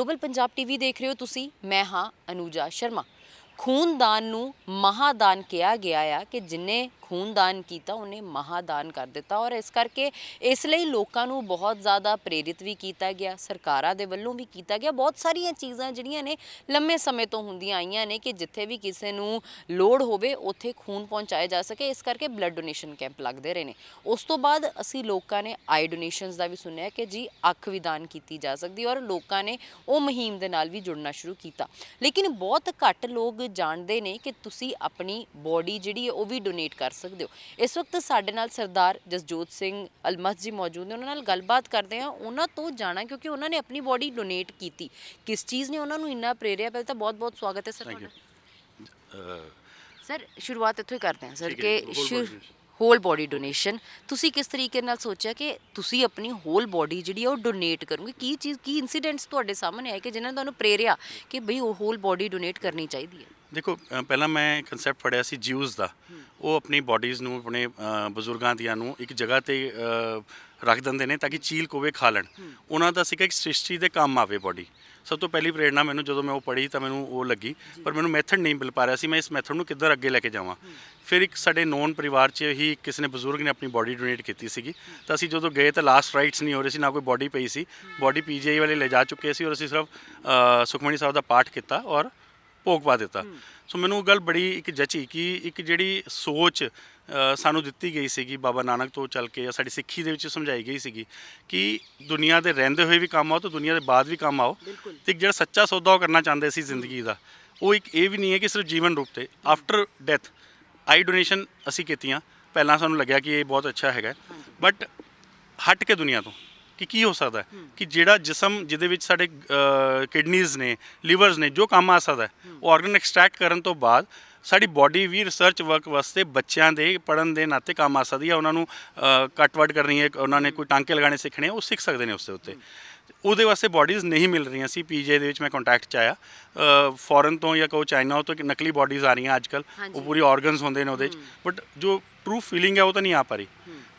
Global Punjab TV ਦੇਖ ਰਹੇ ਹੋ ਤੁਸੀਂ। ਮੈਂ ਹਾਂ ਅਨੂਜਾ ਸ਼ਰਮਾ। ਖੂਨਦਾਨ ਨੂੰ ਮਹਾਦਾਨ ਕਿਹਾ ਗਿਆ ਆ ਕਿ ਜਿੰਨੇ ਖੂਨ ਦਾਨ ਕੀਤਾ, ਉਹਨੇ ਮਹਾਦਾਨ ਕਰ ਦਿੱਤਾ ਔਰ ਇਸ ਕਰਕੇ ਇਸ ਲਈ ਲੋਕਾਂ ਨੂੰ ਬਹੁਤ ਜ਼ਿਆਦਾ ਪ੍ਰੇਰਿਤ ਵੀ ਕੀਤਾ ਗਿਆ, ਸਰਕਾਰਾਂ ਦੇ ਵੱਲੋਂ ਵੀ ਕੀਤਾ ਗਿਆ। ਬਹੁਤ ਸਾਰੀਆਂ ਚੀਜ਼ਾਂ ਜਿਹੜੀਆਂ ਨੇ ਲੰਮੇ ਸਮੇਂ ਤੋਂ ਹੁੰਦੀਆਂ ਆਈਆਂ ਨੇ ਕਿ ਜਿੱਥੇ ਵੀ ਕਿਸੇ ਨੂੰ ਲੋੜ ਹੋਵੇ ਉੱਥੇ ਖੂਨ ਪਹੁੰਚਾਇਆ ਜਾ ਸਕੇ। ਇਸ ਕਰਕੇ ਬਲੱਡ ਡੋਨੇਸ਼ਨ ਕੈਂਪ ਲੱਗਦੇ ਰਹੇ ਨੇ। ਉਸ ਤੋਂ ਬਾਅਦ ਅਸੀਂ ਲੋਕਾਂ ਨੇ ਆਈ ਡੋਨੇਸ਼ਨਸ ਦਾ ਵੀ ਸੁਣਿਆ ਕਿ ਜੀ ਅੱਖ ਵੀ ਦਾਨ ਕੀਤੀ ਜਾ ਸਕਦੀ ਔਰ ਲੋਕਾਂ ਨੇ ਉਹ ਮੁਹਿੰਮ ਦੇ ਨਾਲ ਵੀ ਜੁੜਨਾ ਸ਼ੁਰੂ ਕੀਤਾ। ਲੇਕਿਨ ਬਹੁਤ ਘੱਟ ਲੋਕ ਜਾਣਦੇ ਨੇ ਕਿ ਤੁਸੀਂ ਆਪਣੀ ਬੋਡੀ ਜਿਹੜੀ ਹੈ ਉਹ ਵੀ ਡੋਨੇਟ ਕਰ ਸਕਦੇ ਹੋ। ਇਸ ਵਕਤ ਸਾਡੇ ਨਾਲ ਸਰਦਾਰ ਜਸਜੋਤ ਸਿੰਘ ਅਲਮਸ ਜੀ ਮੌਜੂਦ ਨੇ। ਉਹਨਾਂ ਨਾਲ ਗੱਲਬਾਤ ਕਰਦੇ ਹਾਂ। ਉਹਨਾਂ ਤੋਂ ਜਾਣਾ ਕਿਉਂਕਿ ਉਹਨਾਂ ਨੇ ਆਪਣੀ ਬੋਡੀ ਡੋਨੇਟ ਕੀਤੀ। ਕਿਸ ਚੀਜ਼ ਨੇ ਉਹਨਾਂ ਨੂੰ ਇੰਨਾ ਪ੍ਰੇਰਿਆ? ਪਹਿਲਾਂ ਤਾਂ ਬਹੁਤ ਬਹੁਤ ਸਵਾਗਤ ਹੈ ਸਰ ਤੁਹਾਡਾ। ਸਰ ਸ਼ੁਰੂਆਤ ਇੱਥੋਂ ਹੀ ਕਰਦੇ ਹਾਂ ਸਰ ਕਿ। ਹੋਲ ਬੋਡੀ ਡੋਨੇਸ਼ਨ ਤੁਸੀਂ ਕਿਸ ਤਰੀਕੇ ਨਾਲ ਸੋਚਿਆ ਕਿ ਤੁਸੀਂ ਆਪਣੀ ਹੋਲ ਬੋਡੀ ਜਿਹੜੀ ਆ ਉਹ ਡੋਨੇਟ ਕਰੋਗੇ? ਕੀ ਚੀਜ਼ ਕੀ ਇਨਸੀਡੈਂਟਸ ਤੁਹਾਡੇ ਸਾਹਮਣੇ ਆਏ ਕਿ ਜਿਨ੍ਹਾਂ ਨੇ ਤੁਹਾਨੂੰ ਪ੍ਰੇਰਿਆ ਕਿ ਬਈ ਉਹ ਹੋਲ ਬੋਡੀ ਡੋਨੇਟ ਕਰਨੀ ਚਾਹੀਦੀ ਹੈ? ਦੇਖੋ ਪਹਿਲਾਂ ਮੈਂ ਕਨਸੈਪਟ ਪੜਿਆ ਸੀ ਜਿਊਜ਼ ਦਾ। ਉਹ ਆਪਣੀ ਬਾਡੀਜ਼ ਨੂੰ ਆਪਣੇ ਬਜ਼ੁਰਗਾਂ ਦੀਆਂ ਨੂੰ ਇੱਕ ਜਗ੍ਹਾ ਤੇ ਰੱਖ ਦਿੰਦੇ ਨੇ ਤਾਂ ਕਿ ਚੀਲ ਕੋਵੇ ਖਾ ਲੈਣ। ਉਹਨਾਂ ਦਾ ਸੀਗਾ ਕਿ ਸ੍ਰਿਸ਼ਟੀ ਦੇ ਕੰਮ ਆਵੇ ਬਾਡੀ ਸਭ ਤੋਂ ਪਹਿਲੀ ਪ੍ਰੇਰਣਾ ਮੈਨੂੰ ਜਦੋਂ ਮੈਂ ਉਹ ਪੜ੍ਹੀ ਤਾਂ ਮੈਨੂੰ ਉਹ ਲੱਗੀ। ਪਰ ਮੈਨੂੰ ਮੈਥਡ ਨਹੀਂ ਮਿਲ ਪਾ ਰਿਹਾ ਸੀ। ਮੈਂ ਇਸ ਮੈਥਡ ਨੂੰ ਕਿੱਧਰ ਅੱਗੇ ਲੈ ਕੇ ਜਾਵਾਂ? ਫਿਰ ਇੱਕ ਸਾਡੇ ਨੋਨ ਪਰਿਵਾਰ 'ਚ ਹੀ ਕਿਸੇ ਨੇ ਬਜ਼ੁਰਗ ਨੇ ਆਪਣੀ ਬਾਡੀ ਡੋਨੇਟ ਕੀਤੀ ਸੀਗੀ। ਤਾਂ ਅਸੀਂ ਜਦੋਂ ਗਏ ਤਾਂ ਲਾਸਟ ਰਾਈਟਸ ਨਹੀਂ ਹੋ ਰਹੇ ਸੀ ਨਾ ਕੋਈ ਬਾਡੀ ਪਈ ਸੀ। ਬਾਡੀ ਪੀਜੀਆਈ ਵਾਲੇ ਲੈ ਜਾ ਚੁੱਕੇ ਸੀ ਔਰ ਅਸੀਂ ਸਿਰਫ ਸੁਖਮਣੀ ਸਾਹਿਬ ਦਾ ਪਾਠ ਕੀਤਾ ਔਰ ਭੋਗ ਪਾ ਦਿੱਤਾ। ਸੋ ਮੈਨੂੰ ਉਹ ਗੱਲ ਬੜੀ ਇੱਕ ਜਚੀ ਕਿ ਇੱਕ ਜਿਹੜੀ ਸੋਚ ਸਾਨੂੰ ਦਿੱਤੀ ਗਈ ਸੀਗੀ ਬਾਬਾ ਨਾਨਕ ਤੋਂ ਚੱਲ ਕੇ ਜਾਂ ਸਾਡੀ ਸਿੱਖੀ ਦੇ ਵਿੱਚ ਸਮਝਾਈ ਗਈ ਸੀਗੀ ਕਿ ਦੁਨੀਆ ਦੇ ਰਹਿੰਦੇ ਹੋਏ ਵੀ ਕੰਮ ਆਓ ਤੇ ਦੁਨੀਆ ਦੇ ਬਾਅਦ ਵੀ ਕੰਮ ਆਓ। ਤੇ ਜਿਹੜਾ ਸੱਚਾ ਸੌਦਾ ਉਹ ਕਰਨਾ ਚਾਹੁੰਦੇ ਸੀ ਜ਼ਿੰਦਗੀ ਦਾ। ਉਹ ਇੱਕ ਇਹ ਵੀ ਨਹੀਂ ਹੈ ਕਿ ਸਿਰਫ ਜੀਵਨ ਰੂਪ ਤੇ। ਆਫਟਰ ਡੈਥ ਆਈ ਡੋਨੇਸ਼ਨ ਅਸੀਂ ਕੀਤੀਆਂ। ਪਹਿਲਾਂ ਸਾਨੂੰ ਲੱਗਿਆ ਕਿ ਇਹ ਬਹੁਤ ਅੱਛਾ ਹੈਗਾ। ਬਟ ਹਟ ਕੇ ਦੁਨੀਆ ਤੋਂ। ਕਿ ਕੀ ਹੋ ਸਕਦਾ ਕਿ ਜਿਹੜਾ ਜਿਸਮ ਜਿਹਦੇ ਵਿੱਚ ਸਾਡੇ ਕਿਡਨੀਜ਼ ਨੇ ਲਿਵਰਸ ਨੇ ਜੋ ਕੰਮ ਆ ਸਕਦਾ ਉਹ ਆਰਗਨ ਐਕਸਟ੍ਰੈਕਟ ਕਰਨ ਤੋਂ ਬਾਅਦ ਸਾਡੀ ਬਾਡੀ ਵੀ ਰਿਸਰਚ ਵਰਕ ਵਾਸਤੇ ਬੱਚਿਆਂ ਦੇ ਪੜਨ ਦੇ ਨਾਤੇ ਕੰਮ ਆ ਸਕਦੀ ਹੈ। ਉਹਨਾਂ ਨੂੰ ਕੱਟ ਵੱਡ ਕਰਨੀ ਹੈ ਉਹਨਾਂ ਨੇ ਕੋਈ ਟਾਂਕੇ ਲਗਾਣੇ ਸਿੱਖਣੇ ਉਹ ਸਿੱਖ ਸਕਦੇ ਨੇ ਉਸ ਦੇ ਉੱਤੇ। ਉਹਦੇ ਵਾਸਤੇ ਬਾਡੀਜ਼ ਨਹੀਂ ਮਿਲ ਰਹੀਆਂ ਸੀ। ਪੀਜੇ ਦੇ ਵਿੱਚ ਮੈਂ ਕੰਟੈਕਟ ਚ ਆਇਆ। ਫੋਰਨ ਤੋਂ ਜਾਂ ਕਹੋ ਚਾਈਨਾ ਤੋਂ ਕਿ ਨਕਲੀ ਬਾਡੀਜ਼ ਆ ਰਹੀਆਂ ਅੱਜਕੱਲ। ਉਹ ਪੂਰੀ ਆਰਗਨਸ ਹੁੰਦੇ ਨੇ ਉਹਦੇ ਚ। ਬਟ ਜੋ ਟਰੂ ਫੀਲਿੰਗ ਹੈ ਉਹ ਤਾਂ ਨਹੀਂ ਆ ਪਾ ਰਹੀ।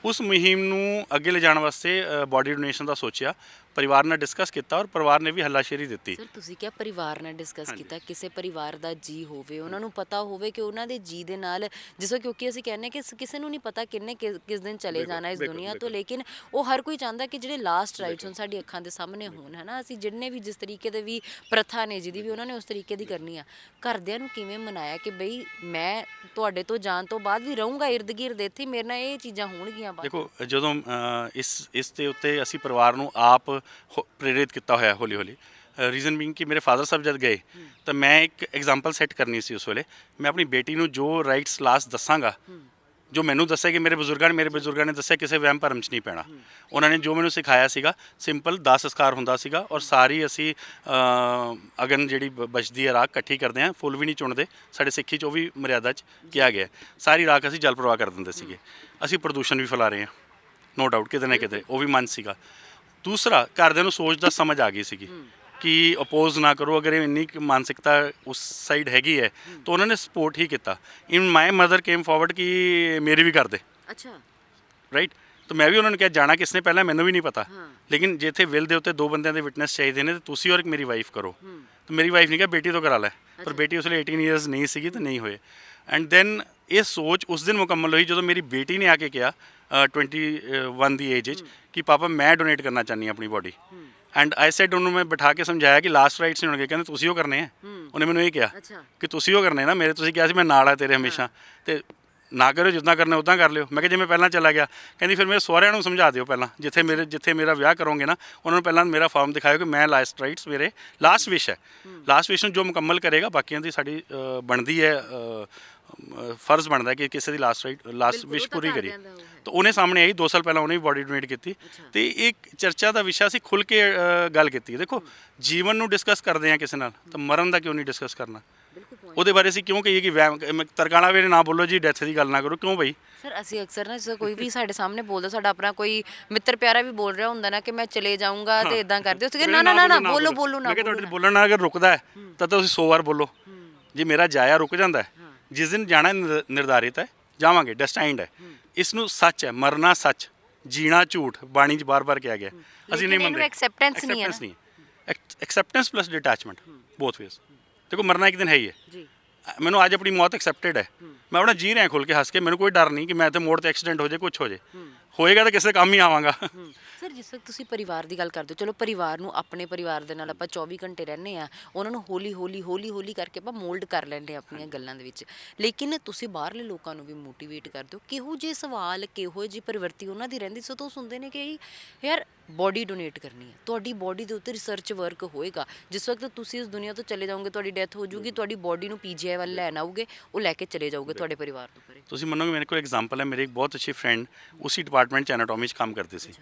ਉਸ ਮੁਹਿੰਮ ਨੂੰ ਅੱਗੇ ਲਿਜਾਣ ਵਾਸਤੇ ਬਾਡੀ ਡੋਨੇਸ਼ਨ ਦਾ ਸੋਚਿਆ। ਪਰਿਵਾਰ ਨਾਲ ਡਿਸਕਸ ਕੀਤਾ ਔਰ ਪਰਿਵਾਰ ਨੇ ਵੀ ਹੱਲਾਸ਼ੇਰੀ ਦਿੱਤੀ। ਸਰ ਤੁਸੀਂ ਕਿਹਾ ਪਰਿਵਾਰ ਨਾਲ ਡਿਸਕਸ ਕੀਤਾ ਕਿਸੇ ਪਰਿਵਾਰ ਦਾ ਜੀ ਹੋਵੇ ਉਹਨਾਂ ਨੂੰ ਪਤਾ ਹੋਵੇ ਕਿ ਉਹਨਾਂ ਦੇ ਜੀ ਦੇ ਨਾਲ ਜਿਸੋ ਕਿਉਂਕਿ ਅਸੀਂ ਕਹਿੰਦੇ ਕਿ ਕਿਸੇ ਨੂੰ ਨਹੀਂ ਪਤਾ ਕਿੰਨੇ ਕਿਸ ਦਿਨ ਚਲੇ ਜਾਣਾ ਇਸ ਦੁਨੀਆ ਤੋਂ। ਲੇਕਿਨ ਉਹ ਹਰ ਕੋਈ ਚਾਹੁੰਦਾ ਕਿ ਜਿਹੜੇ ਲਾਸਟ ਰਾਈਟਸ ਹੁਣ ਸਾਡੀ ਅੱਖਾਂ ਦੇ ਸਾਹਮਣੇ ਹੋਣ ਹਨਾ? ਅਸੀਂ ਜਿੰਨੇ ਵੀ ਜਿਸ ਤਰੀਕੇ ਦੇ ਵੀ ਪ੍ਰਥਾ ਨੇ ਜਿਹਦੀ ਵੀ ਉਹਨਾਂ ਨੇ ਉਸ ਤਰੀਕੇ ਦੀ ਕਰਨੀ ਆ ਘਰਦਿਆਂ ਨੂੰ ਕਿਵੇਂ ਮਨਾਇਆ ਕਿ ਬਈ ਮੈਂ ਤੁਹਾਡੇ ਤੋਂ ਜਾਣ ਤੋਂ ਬਾਅਦ ਵੀ ਰਹੂੰਗਾ ਇਰਦ ਗਿਰਦ ਇੱਥੇ ਮੇਰੇ ਨਾਲ ਇਹ ਚੀਜ਼ਾਂ ਹੋਣਗੀਆਂ ਬਾਅਦ? ਦੇਖੋ ਜਦੋਂ ਇਸ ਇਸ ਦੇ ਉੱਤੇ ਅਸੀਂ ਪਰਿਵਾਰ ਨੂੰ ਆਪ ਪ੍ਰੇਰਿਤ ਕੀਤਾ ਹੋਇਆ ਹੌਲੀ ਹੌਲੀ। ਰੀਜ਼ਨ ਬੀਇੰਗ ਕਿ ਮੇਰੇ ਫਾਦਰ ਸਾਹਿਬ ਜਦ ਗਏ, ਤਾਂ ਮੈਂ ਇੱਕ ਐਗਜ਼ਾਮਪਲ ਸੈੱਟ ਕਰਨੀ ਸੀ ਉਸ ਵੇਲੇ। ਮੈਂ ਆਪਣੀ ਬੇਟੀ ਨੂੰ ਜੋ ਰਾਈਟਸ ਲਾਸਟ ਦੱਸਾਂਗਾ, ਜੋ ਮੈਨੂੰ ਦੱਸਿਆ ਕਿ ਮੇਰੇ ਬਜ਼ੁਰਗਾਂ ਨੇ, ਮੇਰੇ ਬਜ਼ੁਰਗਾਂ ਨੇ ਦੱਸਿਆ ਕਿਸੇ ਵਹਿਮ ਭਰਮ 'ਚ ਨਹੀਂ ਪੈਣਾ। ਉਹਨਾਂ ਨੇ ਜੋ ਮੈਨੂੰ ਸਿਖਾਇਆ ਸੀਗਾ ਸਿੰਪਲ 10 ਸੰਸਕਾਰ ਹੁੰਦਾ ਸੀਗਾ ਔਰ ਸਾਰੀ ਅਸੀਂ ਅਗਨ ਜਿਹੜੀ ਬ- ਬਚਦੀ ਹੈ ਰਾਖ ਇਕੱਠੀ ਕਰਦੇ ਹਾਂ, ਫੁੱਲ ਵੀ ਨਹੀਂ ਚੁਣਦੇ। ਸਾਡੇ ਸਿੱਖੀ 'ਚ ਉਹ ਵੀ ਮਰਿਆਦਾ 'ਚ ਕਿਹਾ ਗਿਆ ਸਾਰੀ ਰਾਖ ਅਸੀਂ ਜਲ ਪ੍ਰਵਾਹ ਕਰ ਦਿੰਦੇ ਸੀਗੇ। ਅਸੀਂ ਪ੍ਰਦੂਸ਼ਣ ਵੀ ਫੈਲਾ ਰਹੇ ਹਾਂ। ਨੋ ਡਾਊਟ ਕਿਤੇ ਨਾ ਕਿਤੇ ਉਹ ਵੀ ਮਨ ਸੀਗਾ। ਦੂਸਰਾ ਘਰਦਿਆਂ ਨੂੰ ਸੋਚ ਦਾ ਸਮਝ ਆ ਗਈ ਸੀਗੀ ਕਿ ਅਪੋਜ਼ ਨਾ ਕਰੋ ਅਗਰ ਇਹ ਇੰਨੀ ਕੁ ਮਾਨਸਿਕਤਾ ਉਸ ਸਾਈਡ ਹੈਗੀ ਹੈ ਤਾਂ ਉਹਨਾਂ ਨੇ ਸਪੋਰਟ ਹੀ ਕੀਤਾ। In my mother came forward ਕਿ ਮੇਰੀ ਵੀ ਕਰ ਦੇ। ਅੱਛਾ। ਰਾਈਟ ਤਾਂ ਮੈਂ ਵੀ ਉਹਨਾਂ ਨੂੰ ਕਿਹਾ ਜਾਣਾ ਕਿਸ ਨੇ ਪਹਿਲਾਂ ਮੈਨੂੰ ਵੀ ਨਹੀਂ ਪਤਾ। ਲੇਕਿਨ ਜੇ ਇੱਥੇ ਵਿਲ ਦੇ ਉੱਤੇ ਦੋ ਬੰਦਿਆਂ ਦੇ ਵਿਟਨੈਸ ਚਾਹੀਦੇ ਨੇ ਤਾਂ ਤੁਸੀਂ ਔਰ ਇੱਕ ਮੇਰੀ ਵਾਈਫ ਕਰੋ। ਤਾਂ ਮੇਰੀ ਵਾਈਫ ਨੇ ਕਿਹਾ ਬੇਟੀ ਤੋਂ ਕਰਾ ਲੈ। ਪਰ ਬੇਟੀ ਉਸ ਵੇਲੇ 18 ਇਅਰਸ ਨਹੀਂ ਸੀਗੀ ਤਾਂ ਨਹੀਂ ਹੋਏ। ਐਂਡ ਦੈਨ ਇਹ ਸੋਚ ਉਸ ਦਿਨ ਮੁਕੰਮਲ ਹੋਈ ਜਦੋਂ ਮੇਰੀ ਬੇਟੀ ਨੇ ਆ ਕੇ ਕਿਹਾ ਅ, 21 ਦੀ ਏਜ ਵਿੱਚ। ਕਿ ਪਾਪਾ ਮੈਂ ਡੋਨੇਟ ਕਰਨਾ ਚਾਹਨੀ ਹਾਂ ਆਪਣੀ ਬਾਡੀ ਐਂਡ ਆਈ ਸੈਡ ਉਹਨੂੰ ਮੈਂ ਬਿਠਾ ਕੇ ਸਮਝਾਇਆ ਕਿ ਲਾਸਟ ਰਾਈਟਸ ਨਹੀਂ ਹੋਣਗੇ। ਕਹਿੰਦੇ ਤੁਸੀਂ ਉਹ ਕਰਨੇ ਆ? ਉਹਨੇ ਮੈਨੂੰ ਇਹ ਕਿਹਾ ਕਿ ਤੁਸੀਂ ਉਹ ਕਰਨੇ ਨਾ ਮੇਰੇ ਤੁਸੀਂ ਕਿਹਾ ਸੀ ਮੈਂ ਨਾਲ ਆ ਤੇਰੇ ਹਮੇਸ਼ਾ। ਤੇ ਨਾ ਕਰੋ ਜਿੱਦਾਂ ਕਰਨਾ ਉਦਾਂ ਕਰ ਲਿਓ। ਮੈਂ ਕਿਹਾ ਜੇ ਮੈਂ ਪਹਿਲਾਂ ਚਲਾ ਗਿਆ ਕਹਿੰਦੀ ਫਿਰ ਮੇਰੇ ਸਹੁਰਿਆਂ ਨੂੰ ਸਮਝਾ ਦਿਓ ਪਹਿਲਾਂ। ਜਿੱਥੇ ਮੇਰੇ ਜਿੱਥੇ ਮੇਰਾ ਵਿਆਹ ਕਰੋਗੇ ਨਾ ਉਹਨਾਂ ਨੂੰ ਪਹਿਲਾਂ ਮੇਰਾ ਫਾਰਮ ਦਿਖਾਇਓ ਕਿ ਮੈਂ ਲਾਸਟ ਰਾਈਟਸ ਮੇਰੇ ਲਾਸਟ ਵਿਸ਼ ਹੈ। ਲਾਸਟ ਵਿਸ਼ ਨੂੰ ਜੋ ਮੁਕੰਮਲ ਕਰੇਗਾ ਬਾਕੀਆਂ ਦੀ ਸਾਡੀ ਬਣਦੀ ਹੈ ਫਰਜ਼ ਬਣਦਾ ਕਿ ਕਿਸੇ ਦੀ ਲਾਸਟ ਰਾਈਟ ਲਾਸਟ ਵਿਸ਼ ਪੂਰੀ ਹੈ। ਤਾਂ ਉਹਨੇ ਸਾਹਮਣੇ ਆਈ 2 ਸਾਲ ਪਹਿਲਾਂ ਉਹਨੇ ਵੀ ਬਾਡੀ ਡੋਨੇਟ ਕੀਤੀ। ਤੇ ਇੱਕ ਚਰਚਾ ਦਾ ਵਿਸ਼ਾ ਸੀ ਖੁੱਲ ਕੇ ਗੱਲ ਕੀਤੀ। ਦੇਖੋ ਜੀਵਨ ਨੂੰ ਡਿਸਕਸ ਕਰਦੇ ਹਾਂ ਕਿਸੇ ਨਾਲ ਤਾਂ ਮਰਨ ਦਾ ਕਿਉਂ ਨਹੀਂ ਡਿਸਕਸ ਕਰਨਾ? ਉਹਦੇ ਬਾਰੇ ਅਸੀਂ ਕਿਉਂ ਕਹੀਏ ਕਿ ਵਹਿਮ ਤਰਕਾਣਾ ਵੇਲੇ ਨਾ ਬੋਲੋ ਜੀ ਡੈਥ ਦੀ ਗੱਲ ਨਾ ਕਰੋ ਕਿਉਂ ਬਈ? ਸਰ ਅਸੀਂ ਅਕਸਰ ਨਾ ਜਦੋਂ ਕੋਈ ਵੀ ਸਾਡੇ ਸਾਹਮਣੇ ਬੋਲਦਾ ਸਾਡਾ ਆਪਣਾ ਕੋਈ ਮਿੱਤਰ ਪਿਆਰਾ ਵੀ ਬੋਲ ਰਿਹਾ ਹੁੰਦਾ ਨਾ ਕਿ ਮੈਂ ਚਲੇ ਜਾਊਂਗਾ ਤੇ ਇਦਾਂ ਕਰਦੇ ਹੋ ਨਾ ਨਾ ਨਾ ਨਾ ਬੋਲੋ ਬੋਲੋ ਨਾ ਮੈਂ ਬੋਲੋ ਤੁਹਾਡੇ ਬੋਲਣ ਨਾਲ ਅਗਰ ਰੁਕਦਾ ਹੈ ਤਾਂ ਤੁਸੀਂ 100 ਵਾਰ ਬੋਲੋ। ਜੇ ਮੇਰਾ ਜਾਇਆ ਰੁਕ ਜਾਂਦਾ ਹੈ ਜਿਸ ਦਿਨ ਜਾਣਾ ਨਿਰ- ਨਿਰਧਾਰਿਤ ਹੈ ਜਾਵਾਂਗੇ ਡੈਸਟਾਈਨਡ ਹੈ। ਇਸ ਨੂੰ ਸੱਚ ਹੈ ਮਰਨਾ ਸੱਚ ਜੀਣਾ ਝੂਠ ਬਾਣੀ 'ਚ ਬਾਰ-ਬਾਰ ਕਿਹਾ ਗਿਆ। ਅਸੀਂ ਲੇਕਿਨ ਨਹੀਂ ਇਹਨੂੰ ਮੰਨਦੇ। acceptance ਨਹੀਂ ਹੈ Acceptance ਨਹੀਂ acceptance plus detachment both ways ਦੇਖੋ ਮਰਨਾ ਇੱਕ ਦਿਨ ਹੈ ਹੀ ਹੈ। ਜੀ। ਮੈਨੂੰ ਅੱਜ ਆਪਣੀ ਮੌਤ ਐਕਸੈਪਟਡ ਹੈ। ਮੈਂ ਆਪਣਾ ਜੀ ਰਿਹਾ ਖੁੱਲ ਕੇ ਹੱਸ ਕੇ ਮੈਨੂੰ ਕੋਈ ਡਰ ਨਹੀਂ ਕਿ ਮੈਂ ਇੱਥੇ ਮੋੜ ਤੇ ਐਕਸੀਡੈਂਟ ਹੋ ਜਾਏ ਕੁਝ ਹੋ ਜਾਏ। ਹੋਏਗਾ ਤਾਂ ਕਿਸੇ ਕੰਮ ਹੀ ਆਵਾਂਗਾ। ਸਰ ਜਿਸ ਵਕਤ ਤੁਸੀਂ ਪਰਿਵਾਰ ਦੀ ਗੱਲ ਕਰਦੇ ਹੋ ਚਲੋ ਪਰਿਵਾਰ ਨੂੰ ਆਪਣੇ ਪਰਿਵਾਰ ਦੇ ਨਾਲ ਆਪਾਂ 24 ਘੰਟੇ ਰਹਿੰਦੇ ਆ ਉਹਨਾਂ ਨੂੰ ਹੌਲੀ ਹੌਲੀ ਹੌਲੀ ਹੌਲੀ ਕਰਕੇ ਆਪਾਂ ਮੋਲਡ ਕਰ ਲੈਂਦੇ ਆ ਆਪਣੀਆਂ ਗੱਲਾਂ ਦੇ ਵਿੱਚ। ਲੇਕਿਨ ਤੁਸੀਂ ਬਾਹਰਲੇ ਲੋਕਾਂ ਨੂੰ ਵੀ ਮੋਟੀਵੇਟ ਕਰਦੇ ਹੋ ਕਿਹੋ ਜਿਹੇ ਸਵਾਲ ਕਿਹੋ ਜਿਹੀ ਪ੍ਰਵਿਰਤੀ ਉਹਨਾਂ ਦੀ ਰਹਿੰਦੀ ਸੋ ਤੋਂ ਸੁਣਦੇ ਨੇ ਕਿ ਯਾਰ ਬੋਡੀ ਡੋਨੇਟ ਕਰਨੀ ਹੈ। ਤੁਹਾਡੀ ਬੋਡੀ ਦੇ ਉੱਤੇ ਰਿਸਰਚ ਵਰਕ ਹੋਏਗਾ। ਜਿਸ ਵਕਤ ਤੁਸੀਂ ਇਸ ਦੁਨੀਆ ਤੋਂ ਚਲੇ ਜਾਓਗੇ ਤੁਹਾਡੀ ਡੈਥ ਹੋ ਜਾਊਗੀ ਤੁਹਾਡੀ ਬੋਡੀ ਨੂੰ ਪੀਜੀਆਈ ਵੱਲ ਲੈਣ ਆਉਗੇ ਉਹ ਲੈ ਕੇ ਚਲੇ ਜਾਓਗੇ ਤੁਹਾਡੇ ਪਰਿਵਾਰ ਤੋਂ ਪਰੇ। ਤੁਸੀਂ ਮੰਨੋਗੇ ਮੇਰੇ ਕੋਲ ਐਗਜ਼ਾਮਪਲ ਹੈ ਮੇਰੀ ਇੱਕ ਬਹੁਤ ਅੱਛੀ ਫਰੈਂਡ ਉਸੇ ਡਿਪਾਰਟਮੈਂਟ ਚ ਐਨਾਟੋਮੀ ਚ ਕੰਮ ਕਰਦੀ ਸੀ।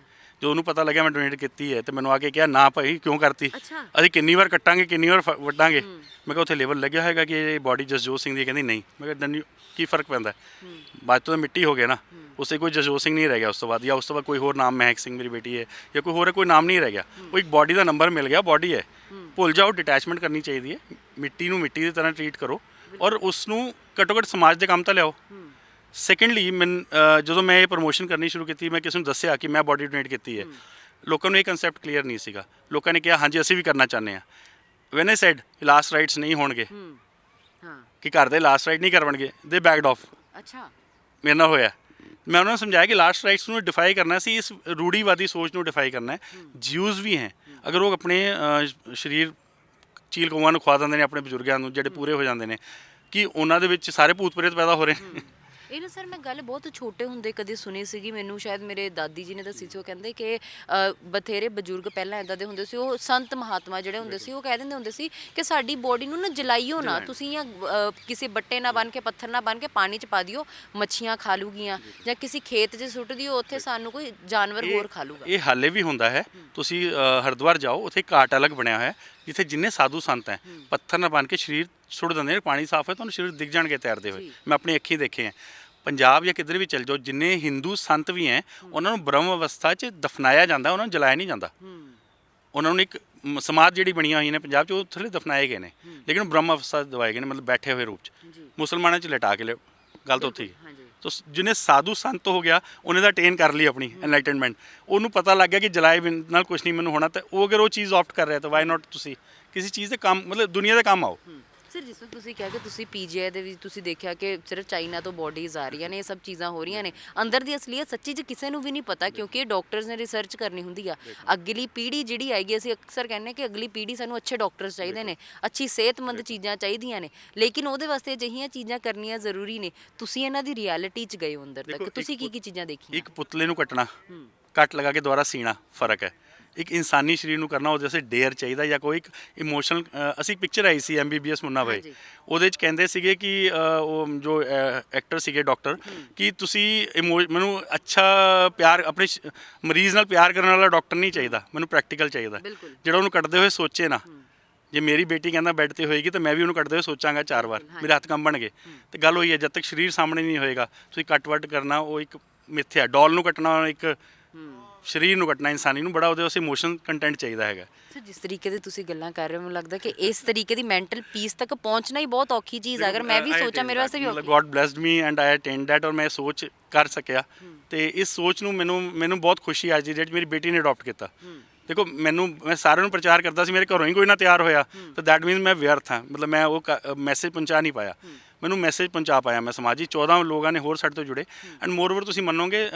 ਜੋ ਉਹਨੂੰ ਪਤਾ ਲੱਗਿਆ ਮੈਂ ਡੋਨੇਟ ਕੀਤੀ ਹੈ ਤੇ ਮੈਨੂੰ ਆ ਕੇ ਕਿਹਾ ਨਾ ਭਾਈ ਕਿਉਂ ਕਰਤੀ? ਅੱਛਾ। ਅਸੀਂ ਕਿੰਨੀ ਵਾਰ ਕੱਟਾਂਗੇ ਕਿੰਨੀ ਵਾਰ ਫ- ਵੱਢਾਂਗੇ? ਮੈਂ ਕਿਹਾ ਉੱਥੇ ਲੇਬਲ ਲੱਗਿਆ ਹੋਏਗਾ ਕਿ ਇਹ ਬਾਡੀ ਜਸਜੋਤ ਸਿੰਘ ਦੀ ਹੈ। ਕਹਿੰਦੀ ਨਹੀਂ। ਮੈਂ ਕਿਹਾ ਦੈਨ ਕੀ ਫ਼ਰਕ ਪੈਂਦਾ? ਹੈ? ਬਾਅਦ 'ਚ ਤਾਂ ਮਿੱਟੀ ਹੋ ਗਿਆ ਨਾ। ਉਸੇ ਕੋਈ ਜਸਜੋਤ ਸਿੰਘ ਨਹੀਂ ਰਹਿ ਗਿਆ ਉਸ ਤੋਂ ਬਾਅਦ। ਜਾਂ ਉਸ ਤੋਂ ਬਾਅਦ ਕੋਈ ਹੋਰ ਨਾਮ ਮਹਿਕ ਸਿੰਘ ਮੇਰੀ ਬੇਟੀ ਹੈ। ਜਾਂ ਕੋਈ ਹੋਰ ਹੈ, ਕੋਈ ਨਾਮ ਨਹੀਂ ਰਹਿ ਗਿਆ। ਉਹ ਇੱਕ ਬਾਡੀ ਦਾ ਨੰਬਰ ਮਿਲ ਗਿਆ ਬਾਡੀ ਹੈ। ਭੁੱਲ ਜਾਓ ਡਿਟੈਚਮੈਂਟ ਕਰਨੀ ਚਾਹੀਦੀ ਹੈ। ਮਿੱਟੀ ਨੂੰ ਮਿੱਟੀ ਦੀ ਤਰ੍ਹਾਂ ਟਰੀਟ ਕਰੋ। ਔਰ ਉਸ ਨੂੰ ਘੱਟੋ ਘੱਟ ਸਮਾਜ ਦੇ ਕੰਮ ਤਾਂ ਲਿਆਓ। ਸੈਕੰਡਲੀ ਮੈਂ ਜਦੋਂ ਮੈਂ ਇਹ ਪ੍ਰੋਮੋਸ਼ਨ ਕਰਨੀ ਸ਼ੁਰੂ ਕੀਤੀ ਮੈਂ ਕਿਸੇ ਨੂੰ ਦੱਸਿਆ ਕਿ ਮੈਂ ਬਾਡੀ ਡੋਨੇਟ ਕੀਤੀ ਹੈ। ਲੋਕਾਂ ਨੂੰ ਇਹ ਕਨਸੈਪਟ ਕਲੀਅਰ ਨਹੀਂ ਸੀਗਾ। ਲੋਕਾਂ ਨੇ ਕਿਹਾ ਹਾਂਜੀ ਅਸੀਂ ਵੀ ਕਰਨਾ ਚਾਹੁੰਦੇ ਹਾਂ। When I said last rites ਨਹੀਂ ਹੋਣਗੇ। ਹੂੰ ਕਿ ਘਰ ਦੇ ਲਾਸਟ ਰਾਈਟ ਨਹੀਂ ਕਰਵਣਗੇ ਦੇ ਬੈਕਡ ਆਫ ਅੱਛਾ। ਮੇਰੇ ਨਾਲ ਹੋਇਆ। ਮੈਂ ਉਹਨਾਂ ਨੂੰ ਸਮਝਾਇਆ ਕਿ ਲਾਸਟ ਰਾਈਟਸ ਨੂੰ ਡਿਫਾਈ ਕਰਨਾ ਸੀ ਇਸ ਰੂੜੀਵਾਦੀ ਸੋਚ ਨੂੰ ਡਿਫਾਈ ਕਰਨਾ ਹੈ। ਜਿਊਜ਼ ਵੀ ਹੈ। ਅਗਰ ਉਹ ਆਪਣੇ ਸਰੀਰ ਚੀਲ ਕੌਆਂ ਨੂੰ ਖਵਾ ਦਿੰਦੇ ਨੇ ਆਪਣੇ ਬਜ਼ੁਰਗਾਂ ਨੂੰ ਜਿਹੜੇ ਪੂਰੇ ਹੋ ਜਾਂਦੇ ਨੇ ਕਿ ਉਹਨਾਂ ਦੇ ਵਿੱਚ ਸਾਰੇ ਭੂਤ ਪ੍ਰੇਤ ਪੈਦਾ ਹੋ ਰਹੇ ਨੇ। ਇਹ ਨਾ ਸਰ ਮੈਂ ਗੱਲ ਬਹੁਤ ਛੋਟੇ ਹੁੰਦੇ ਕਦੇ ਸੁਣੀ ਸੀਗੀ ਮੈਨੂੰ ਸ਼ਾਇਦ ਮੇਰੇ ਦਾਦੀ ਜੀ ਨੇ ਦੱਸੀ ਸੀ ਉਹ ਕਹਿੰਦੇ ਕਿ ਅ, ਬਥੇਰੇ ਬਜ਼ੁਰਗ ਪਹਿਲਾਂ ਇਦਾਂ ਦੇ ਹੁੰਦੇ ਸੀ ਉਹ ਸੰਤ ਮਹਾਤਮਾ ਜਿਹੜੇ ਹੁੰਦੇ ਸੀ ਉਹ ਕਹਿ ਦਿੰਦੇ ਹੁੰਦੇ ਸੀ ਕਿ ਸਾਡੀ ਬੋਡੀ ਨੂੰ ਨਾ ਜਲਾਈਓ ਨਾ ਤੁਸੀਂ ਜਾਂ ਅ, ਕਿਸੇ ਬੱਟੇ ਨਾ ਬਨ ਕੇ ਪੱਥਰ ਨਾ ਬਨ ਕੇ ਪਾਣੀ 'ਚ ਪਾ ਦਿਓ ਮੱਛੀਆਂ ਖਾ ਲੂਗੀਆਂ ਜਾਂ ਕਿਸੇ ਖੇਤ 'ਚ ਸੁੱਟ ਦਿਓ ਉੱਥੇ ਸਾਨੂੰ ਕੋਈ ਜਾਨਵਰ ਹੋਰ ਖਾ ਲੂਗਾ। ਇਹ ਹਾਲੇ ਵੀ ਹੁੰਦਾ ਹੈ ਤੁਸੀਂ ਅ, ਹਰਿਦੁਆਰ ਜਾਓ ਉੱਥੇ ਇੱਕ ਘਾਟ ਅਲੱਗ ਬਣਿਆ ਹੋਇਆ ਹੈ ਜਿੱਥੇ ਜਿੰਨੇ ਸਾਧੂ ਸੰਤ ਹੈ ਪੱਥਰ ਨਾਲ ਬਣ ਕੇ ਸਰੀਰ ਸੁੱਟ ਦਿੰਦੇ ਨੇ ਪਾਣੀ ਸਾਫ਼ ਹੈ ਤੁਹਾਨੂੰ ਸਰੀਰ ਦਿਖ ਜਾਣਗੇ ਤੈਰਦੇ ਹੋਏ। ਮੈਂ ਆਪਣੀ ਅੱਖੀਂ ਦੇਖੇ ਹੈ। ਪੰਜਾਬ ਜਾਂ ਕਿਧਰ ਵੀ ਚਲ ਜਾਓ ਜਿੰਨੇ ਹਿੰਦੂ ਸੰਤ ਵੀ ਹੈ ਉਹਨਾਂ ਨੂੰ ਬ੍ਰਹਮ ਅਵਸਥਾ 'ਚ ਦਫਨਾਇਆ ਜਾਂਦਾ ਉਹਨਾਂ ਨੂੰ ਜਲਾਇਆ ਨਹੀਂ ਜਾਂਦਾ। ਉਹਨਾਂ ਨੂੰ ਇੱਕ ਸਮਾਧ ਜਿਹੜੀ ਬਣੀਆਂ ਹੋਈਆਂ ਨੇ ਪੰਜਾਬ 'ਚ ਉਹ ਥੱਲੇ ਦਫਨਾਏ ਗਏ ਨੇ। ਲੇਕਿਨ ਬ੍ਰਹਮ ਅਵਸਥਾ ਦਵਾਏ ਗਏ ਨੇ ਮਤਲਬ ਬੈਠੇ ਹੋਏ ਰੂਪ 'ਚ। ਮੁਸਲਮਾਨਾਂ 'ਚ ਲਟਾ ਕੇ ਗੱਲ ਤਾਂ ਉੱਥੇ ਹੀ। ਸ- ਜਿਹਨੇ ਸਾਧੂ ਸੰਤ ਹੋ ਗਿਆ, ਉਹਨੇ ਤਾਂ ਟੇਨ ਕਰ ਲਈ ਆਪਣੀ ਐਨਲਾਈਟਨਮੈਂਟ ਉਹਨੂੰ ਪਤਾ ਲੱਗ ਗਿਆ ਕਿ ਜਲਾਏ ਬਿਨ, ਨਾਲ ਕੁਝ ਨਹੀਂ ਮੈਨੂੰ ਹੋਣਾ, ਤੇ ਉਹ ਅਗਰ ਉਹ ਚੀਜ਼ ਆਪਟ ਕਰ ਰਿਹਾ, ਤਾਂ ਵਾਈ ਨਾਟ ਤੁਸੀਂ? ਕਿਸੇ ਚੀਜ਼ ਦੇ ਕੰਮ, ਮਤਲਬ ਦੁਨੀਆ ਦੇ ਕੰਮ ਆਓ। ਸਰ ਜਿਸ ਵਕਤ ਤੁਸੀਂ ਕਿਹਾ ਕਿ ਤੁਸੀਂ ਪੀਜੀਆਈ ਦੇ ਵਿੱਚ ਤੁਸੀਂ ਦੇਖਿਆ ਕਿ ਸਿਰਫ ਚਾਈਨਾ ਤੋਂ ਬੋਡੀਜ਼ ਆ ਰਹੀਆਂ ਨੇ ਇਹ ਸਭ ਚੀਜ਼ਾਂ ਹੋ ਰਹੀਆਂ ਨੇ ਅੰਦਰ ਦੀ ਅਸਲੀਅਤ ਸੱਚੀ ਚ ਕਿਸੇ ਨੂੰ ਵੀ ਨਹੀਂ ਪਤਾ ਕਿਉਂਕਿ ਡਾਕਟਰਸ ਨੇ ਰਿਸਰਚ ਕਰਨੀ ਹੁੰਦੀ ਆ। ਅਗਲੀ ਪੀੜ੍ਹੀ ਜਿਹੜੀ ਆਏਗੀ ਅਸੀਂ ਅਕਸਰ ਕਹਿੰਦੇ ਕਿ ਅਗਲੀ ਪੀੜ੍ਹੀ ਸਾਨੂੰ ਅੱਛੇ ਡਾਕਟਰਸ ਚਾਹੀਦੇ ਨੇ ਅੱਛੀ ਸਿਹਤਮੰਦ ਚੀਜ਼ਾਂ ਚਾਹੀਦੀਆਂ ਨੇ ਲੇਕਿਨ ਉਹਦੇ ਵਾਸਤੇ ਅਜਿਹੀਆਂ ਚੀਜ਼ਾਂ ਕਰਨੀਆਂ ਜ਼ਰੂਰੀ ਨੇ। ਤੁਸੀਂ ਇਹਨਾਂ ਦੀ ਰਿਐਲਿਟੀ ਚ ਗਏ ਹੋ ਅੰਦਰ ਤੱਕ। ਤੁਸੀਂ ਕੀ ਕੀ ਚੀਜ਼ਾਂ ਦੇਖੀਆਂ? ਇੱਕ ਪੁਤਲੇ ਨੂੰ ਕੱਟਣਾ। ਕੱਟ ਲਗਾ ਕੇ ਦੁਬਾਰਾ ਸੀਣਾ ਫ਼ਰਕ ਹੈ। ਇੱਕ ਇਨਸਾਨੀ ਸਰੀਰ ਨੂੰ ਕਰਨਾ ਉਹਦੇ ਵਾਸਤੇ ਡੇਅਰ ਚਾਹੀਦਾ ਜਾਂ ਕੋਈ ਇੱਕ ਇਮੋਸ਼ਨਲ ਅਸੀਂ ਪਿਕਚਰ ਆਈ ਸੀ ਐਮਬੀਬੀਐਸ ਮੁੰਨਾ ਭਾਈ। ਉਹਦੇ ਚ ਕਹਿੰਦੇ ਸੀਗੇ ਕਿ ਉਹ ਜੋ ਐਕਟਰ ਸੀਗੇ ਡਾਕਟਰ ਕਿ ਤੁਸੀਂ ਮੈਨੂੰ ਅੱਛਾ ਪਿਆਰ ਆਪਣੇ ਮਰੀਜ਼ ਨਾਲ ਪਿਆਰ ਕਰਨ ਵਾਲਾ ਡਾਕਟਰ ਨਹੀਂ ਚਾਹੀਦਾ ਮੈਨੂੰ ਪ੍ਰੈਕਟੀਕਲ ਚਾਹੀਦਾ। ਜਿਹੜਾ ਉਹਨੂੰ ਕੱਟਦੇ ਹੋਏ ਸੋਚੇ ਨਾ। ਜੇ ਮੇਰੀ ਬੇਟੀ ਕਹਿੰਦਾ ਬੈੱਡ ਤੇ ਹੋਏਗੀ ਤਾਂ ਮੈਂ ਵੀ ਉਹਨੂੰ ਕੱਟਦੇ ਹੋਏ ਸੋਚਾਂਗਾ ਚਾਰ ਵਾਰ ਮੇਰੇ ਹੱਥ ਕੰਬਣਗੇ ਤੇ ਗੱਲ ਹੋਈ ਹੈ ਜਦ ਤੱਕ ਸਰੀਰ ਸਾਹਮਣੇ ਨਹੀਂ ਹੋਏਗਾ ਤੁਸੀਂ ਕੱਟ ਵੱਟ ਕਰਨਾ ਉਹ ਇੱਕ ਮਿੱਥਿਆ ਡੋਲ ਨੂੰ ਕੱਟਣਾ ਇੱਕ ਸਰੀਰ ਨੂੰ ਕੱਟਣਾ ਇਨਸਾਨੀ ਨੂੰ ਬੜਾ ਉਹਦੇ ਵਾਸਤੇ ਇਮੋਸ਼ਨ ਕੰਟੈਂਟ ਚਾਹੀਦਾ ਹੈਗਾ। ਸਰ ਜਿਸ ਤਰੀਕੇ ਦੀ ਤੁਸੀਂ ਗੱਲਾਂ ਕਰ ਰਹੇ ਹੋ ਮੈਨੂੰ ਲੱਗਦਾ ਕਿ ਇਸ ਤਰੀਕੇ ਦੀ ਮੈਂਟਲ ਪੀਸ ਤੱਕ ਪਹੁੰਚਣਾ ਹੀ ਬਹੁਤ ਔਖੀ ਚੀਜ਼ ਹੈ ਅਗਰ ਮੈਂ ਵੀ ਸੋਚਾਂ ਮੇਰੇ ਵਾਸਤੇ ਵੀ ਔਖੀ। God blessed me and I attended that ਔਰ ਮੈਂ ਸੋਚ ਕਰ ਸਕਿਆ। ਤੇ ਇਸ ਸੋਚ ਨੂੰ ਮੈਨੂੰ ਮੈਨੂੰ ਬਹੁਤ ਖੁਸ਼ੀ ਅੱਜ ਦੀ ਡੇਟ ਮੇਰੀ ਬੇਟੀ ਨੇ ਅਡਾਪਟ ਕੀਤਾ। ਦੇਖੋ ਮੈਨੂੰ ਮੈਂ ਸਾਰਿਆਂ ਨੂੰ ਪ੍ਰਚਾਰ ਕਰਦਾ ਸੀ ਮੇਰੇ ਘਰੋਂ ਹੀ ਕੋਈ ਨਾ ਤਿਆਰ ਹੋਇਆ। ਤਾਂ ਦੈਟ ਮੀਨਸ ਮੈਂ ਵਿਅਰਥ ਹਾਂ। ਮਤਲਬ ਮੈਂ ਉਹ ਮੈਸੇਜ ਪਹੁੰਚਾ ਨਹੀਂ ਪਾਇਆ। ਮੈਨੂੰ ਮੈਸੇਜ ਪਹੁੰਚਾ ਪਾਇਆ ਮੈਂ ਸਮਾਜੀ 14 ਲੋਕਾਂ ਨੇ ਹੋਰ ਸਾਡੇ ਤੋਂ ਜੁੜੇ। ਐਂਡ ਮੋਰਓਵਰ ਤੁਸੀਂ ਮੰਨੋਗੇ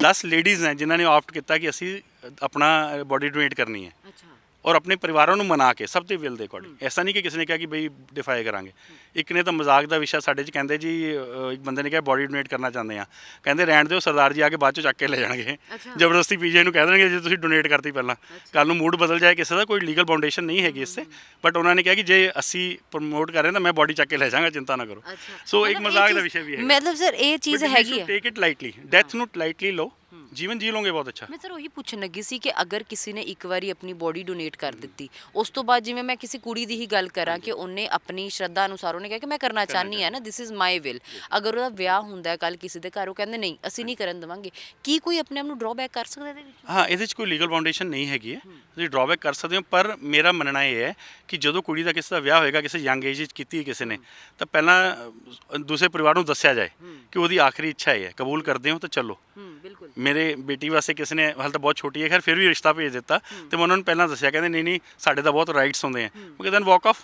10 ਲੇਡੀਜ਼ ਨੇ ਜਿਨ੍ਹਾਂ ਨੇ ਆਪਟ ਕੀਤਾ ਕਿ ਅਸੀਂ ਆਪਣਾ ਬੋਡੀ ਡੋਨੇਟ ਕਰਨੀ ਹੈ। ਅੱਛਾ। ਔਰ ਆਪਣੇ ਪਰਿਵਾਰਾਂ ਨੂੰ ਮਨਾ ਕੇ ਸਭ ਦੇ ਵਿਲ ਦੇ ਅਕੋਰਡਿੰਗ ਐਸਾ ਨਹੀਂ ਕਿ ਕਿਸੇ ਨੇ ਕਿਹਾ ਕਿ ਬਈ ਡਿਫਾਈ ਕਰਾਂਗੇ। ਇੱਕ ਨੇ ਤਾਂ ਮਜ਼ਾਕ ਦਾ ਵਿਸ਼ਾ ਸਾਡੇ 'ਚ ਕਹਿੰਦੇ ਜੀ ਅਹ, ਇੱਕ ਬੰਦੇ ਨੇ ਕਿਹਾ ਬੋਡੀ ਡੋਨੇਟ ਕਰਨਾ ਚਾਹੁੰਦੇ ਆ। ਕਹਿੰਦੇ ਰਹਿਣ ਦਿਓ ਸਰਦਾਰ ਜੀ ਆ ਕੇ ਬਾਅਦ 'ਚ ਚੱਕ ਕੇ ਲੈ ਜਾਣਗੇ। ਜ਼ਬਰਦਸਤੀ ਪੀਜੇ ਨੂੰ ਕਹਿ ਦੇਣਗੇ ਜੇ ਤੁਸੀਂ ਡੋਨੇਟ ਕਰਤੀ ਪਹਿਲਾਂ। ਕੱਲ ਨੂੰ ਮੂਡ ਬਦਲ ਜਾਏ ਕਿਸੇ ਦਾ ਕੋਈ ਲੀਗਲ ਬਾਉਂਡੇਸ਼ਨ ਨਹੀਂ ਹੈਗੀ ਇਸ। ਤੇ ਬਟ ਉਹਨਾਂ ਨੇ ਕਿਹਾ ਕਿ ਜੇ ਅਸੀਂ ਪ੍ਰਮੋਟ ਕਰ ਰਹੇ ਹਾਂ ਤਾਂ ਮੈਂ ਬੋਡੀ ਚੱਕ ਕੇ ਲੈ ਜਾਵਾਂਗਾ ਚਿੰਤਾ ਨਾ ਕਰੋ। ਸੋ ਇੱਕ ਮਜ਼ਾਕ ਦਾ ਵਿਸ਼ਾ ਵੀ ਹੈ ਮਤਲਬ ਸਰ ਇਹ ਚੀਜ਼ ਹੈਗੀ ਹੈ। ਟੇਕ ਇਟ ਲਾਈਟਲੀ ਡੈਥ ਨੂੰ ਲਾਈਟਲੀ ਲਓ। ਜੀਵਨ ਜੀ ਲਓਗੇ ਬਹੁਤ ਅੱਛਾ। ਮੈਂ ਸਰ ਉਹੀ ਪੁੱਛਣ ਲੱਗੀ ਸੀ ਕਿ ਅਗਰ ਕਿਸੇ ਨੇ ਇੱਕ ਵਾਰੀ ਆਪਣੀ ਬੋਡੀ ਡੋਨੇਟ ਕਰ ਦਿੱਤੀ ਉਸ ਤੋਂ ਬਾਅਦ ਜਿਵੇਂ ਮੈਂ ਕਿਸੇ ਕੁੜੀ ਦੀ ਹੀ ਗੱਲ ਕਰਾਂ ਕਿ ਉਹਨੇ ਆਪਣੀ ਸ਼ਰਧਾ ਅਨੁਸਾਰ ਉਹਨੇ ਕਿਹਾ ਕਿ ਮੈਂ ਕਰਨਾ ਚਾਹਨੀ ਆ ਨਾ ਦਿਸ ਇਜ਼ ਮਾਈ ਵਿਲ ਅਗਰ ਉਹਦਾ ਵਿਆਹ ਹੁੰਦਾ ਹੈ ਕੱਲ ਕਿਸੇ ਦੇ ਘਰ ਉਹ ਕਹਿੰਦੇ ਨਹੀਂ ਅਸੀਂ ਨਹੀਂ ਕਰਨ ਦੇਵਾਂਗੇ। ਕੀ ਕੋਈ ਆਪਣੇ ਆਪ ਨੂੰ ਡਰਾਬੈਕ ਕਰ ਸਕਦਾ ਇਹਦੇ ਵਿੱਚ? ਹਾਂ ਇਹਦੇ 'ਚ ਕੋਈ ਲੀਗਲ ਬਾਉਂਡੇਸ਼ਨ ਨਹੀਂ ਹੈਗੀ ਹੈ। ਤੁਸੀਂ ਡਰਾਬੈਕ ਕਰ ਸਕਦੇ ਹੋ ਪਰ ਮੇਰਾ ਮੰਨਣਾ ਇਹ ਹੈ ਕਿ ਜਦੋਂ ਕੁੜੀ ਦਾ ਕਿਸੇ ਦਾ ਵਿਆਹ ਹੋਏਗਾ ਕਿਸੇ ਯੰਗ ਏਜ ਵਿੱਚ ਕੀਤੀ ਕਿਸੇ ਨੇ ਤਾਂ ਪਹਿਲਾਂ ਅ, ਦੂਸਰੇ ਪਰਿਵਾਰ ਨੂੰ ਦੱਸਿਆ ਜਾਏ ਕਿ ਉਹਦੀ ਆਖਰੀ ਇੱਛਾ ਇਹ ਹੈ ਕਬੂਲ ਕਰਦੇ ਹੋ ਤਾਂ ਚਲੋ। ਹੂੰ ਬਿਲਕੁਲ। ਮੇਰੇ ਬੇਟੀ ਵਾਸਤੇ ਕਿਸੇ ਨੇ ਹਾਲ ਤਾਂ ਬਹੁਤ ਛੋਟੀ ਹੈ ਖੈਰ ਫਿਰ ਵੀ ਰਿਸ਼ਤਾ ਭੇਜ ਦਿੱਤਾ ਤੇ ਮੈਂ ਉਹਨਾਂ ਨੂੰ ਪਹਿਲਾਂ ਦੱਸਿਆ ਕਹਿੰਦੇ ਨਹੀਂ ਨਹੀਂ ਸਾਡੇ ਤਾਂ ਬਹੁਤ ਰਾਈਟਸ ਹੁੰਦੇ ਆ। ਮੈਂ ਕਿਹਾ ਦੈਨ ਵਾਕ ਆਫ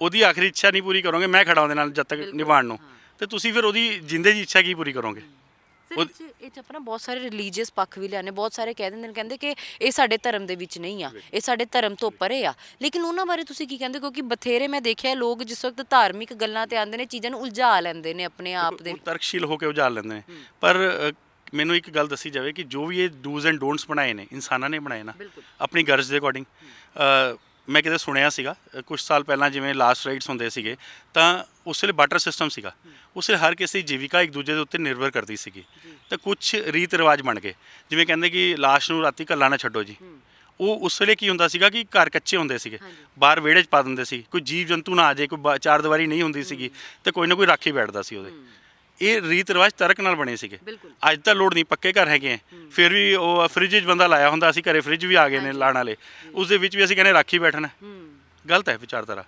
ਉਹਦੀ ਆਖਰੀ ਇੱਛਾ ਨਹੀਂ ਪੂਰੀ ਕਰੋਗੇ ਮੈਂ ਖੜਾ ਉਹਦੇ ਨਾਲ ਜਦ ਤੱਕ ਨਿਭਾਉਣ ਨੂੰ। ਤੇ ਤੁਸੀਂ ਫਿਰ ਉਹਦੀ ਜਿੰਦੇ ਦੀ ਇੱਛਾ ਕੀ ਪੂਰੀ ਕਰੋਗੇ? ਇਹ 'ਚ- ਆਪਣਾ ਬਹੁਤ ਸਾਰੇ ਰਿਲੀਜੀਅਸ ਪੱਖ ਵੀ ਲਿਆਨੇ ਬਹੁਤ ਸਾਰੇ ਕਹਿ ਦਿੰਦੇ ਨੇ ਕਹਿੰਦੇ ਕਿ ਇਹ ਸਾਡੇ ਧਰਮ ਦੇ ਵਿੱਚ ਨਹੀਂ ਆ ਇਹ ਸਾਡੇ ਧਰਮ ਤੋਂ ਪਰੇ ਆ। ਲੇਕਿਨ ਉਹਨਾਂ ਬਾਰੇ ਤੁਸੀਂ ਕੀ ਕਹਿੰਦੇ ਕਿਉਂਕਿ ਬਥੇਰੇ ਮੈਂ ਦੇਖਿਆ ਲੋਕ ਜਿਸ ਵਕਤ ਧਾਰਮਿਕ ਗੱਲਾਂ ਤੇ ਆਉਂਦੇ ਨੇ ਚੀਜ਼ਾਂ ਨੂੰ ਉਲਝਾ ਲੈਂਦੇ ਨੇ ਆਪਣੇ ਆਪ ਦੇ। ਤਰਕਸ਼ੀਲ ਹੋ ਕੇ ਉਜਾਲ ਲੈਂਦੇ ਨੇ। ਪਰ ਮੈਨੂੰ ਇੱਕ ਗੱਲ ਦੱਸੀ ਜਾਵੇ ਕਿ ਜੋ ਵੀ ਇਹ ਡੂਜ਼ ਐਂਡ ਡੋਂਟਸ ਬਣਾਏ ਨੇ ਇਨਸਾਨਾਂ ਨੇ ਬਣਾਏ ਨਾ ਬਿਲਕੁਲ। ਆਪਣੀ ਗਰਜ ਦੇ ਅਕੋਰਡਿੰਗ ਮੈਂ ਕਿਤੇ ਸੁਣਿਆ ਸੀਗਾ ਕੁਝ ਸਾਲ ਪਹਿਲਾਂ ਜਿਵੇਂ ਲਾਸਟ ਰਾਈਟਸ ਹੁੰਦੇ ਸੀਗੇ ਤਾਂ ਉਸ ਵੇਲੇ ਬਾਟਰ ਸਿਸਟਮ ਸੀਗਾ। ਉਸ ਵੇਲੇ ਹਰ ਕਿਸੇ ਦੀ ਜੀਵਿਕਾ ਇੱਕ ਦੂਜੇ ਦੇ ਉੱਤੇ ਨਿਰਭਰ ਕਰਦੀ ਸੀਗੀ। ਤਾਂ ਕੁਝ ਰੀਤ ਰਿਵਾਜ ਬਣ ਗਏ। ਜਿਵੇਂ ਕਹਿੰਦੇ ਕਿ ਲਾਸ਼ ਨੂੰ ਰਾਤੀ ਕੱਲਾ ਨਾ ਛੱਡੋ ਜੀ। ਉਹ ਉਸ ਵੇਲੇ ਕੀ ਹੁੰਦਾ ਸੀਗਾ ਕਿ ਘਰ ਕੱਚੇ ਹੁੰਦੇ ਸੀਗੇ। ਬਾਹਰ ਵਿਹੜੇ 'ਚ ਪਾ ਦਿੰਦੇ ਸੀ। ਕੋਈ ਜੀਵ ਜੰਤੂ ਨਾ ਆ ਜਾਏ ਕੋਈ ਬਾ- ਚਾਰ ਦੀਵਾਰੀ ਨਹੀਂ ਹੁੰਦੀ ਸੀਗੀ ਤੇ ਕੋਈ ਨਾ ਕੋਈ ਰਾਖੀ ਬੈਠਦਾ ਸੀ ਉਹਦੇ। ਇਹ ਰੀਤ ਰਿਵਾਜ ਤਰਕ ਨਾਲ ਬਣੇ ਸੀਗੇ। ਬਿਲਕੁਲ। ਅੱਜ ਤਾਂ ਲੋੜ ਨਹੀਂ ਪੱਕੇ ਘਰ ਹੈਗੇ ਆ। ਫਿਰ ਵੀ ਉਹ ਫ੍ਰਿਜ 'ਚ ਬੰਦਾ ਲਾਇਆ ਹੁੰਦਾ ਅਸੀਂ ਘਰੇ ਫ੍ਰਿਜ ਵੀ ਆ ਗਏ ਨੇ ਲਾਣ ਵਾਲੇ। ਉਸ ਦੇ ਵਿੱਚ ਵੀ ਅਸੀਂ ਕਹਿੰਦੇ ਰਾਖੀ ਬੈਠਣਾ। ਗਲਤ ਹੈ ਵਿਚਾਰਧਾਰਾ।